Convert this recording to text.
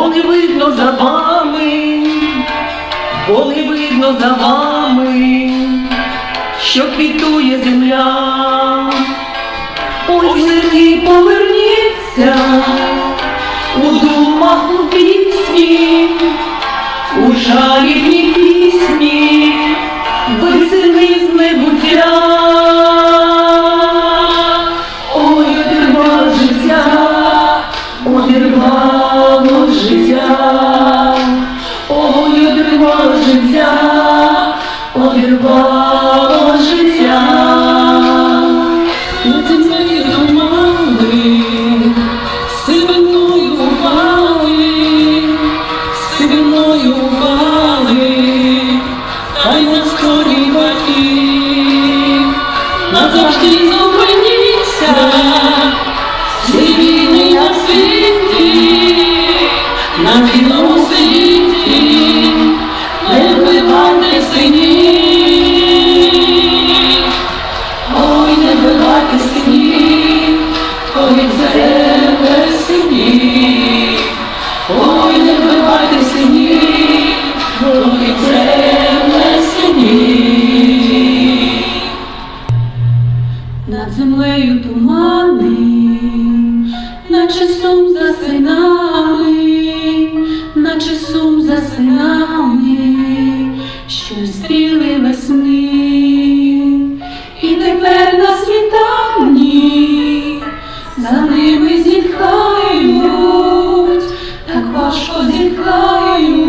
бо не видно за вами, бо не видно за вами, що квітує земля. Ой, сини, поверніться у думах у пісні, у жалібній завжди зупиніться, зимі на світі, на білому світі, не вбивати синів, ой, не вбивати синів, ой, це синів. Над землею тумани, наче сум за синами, наче сум за синами, що стріли весни, і тепер на світанні, за ними зітхають, так важко зітхають.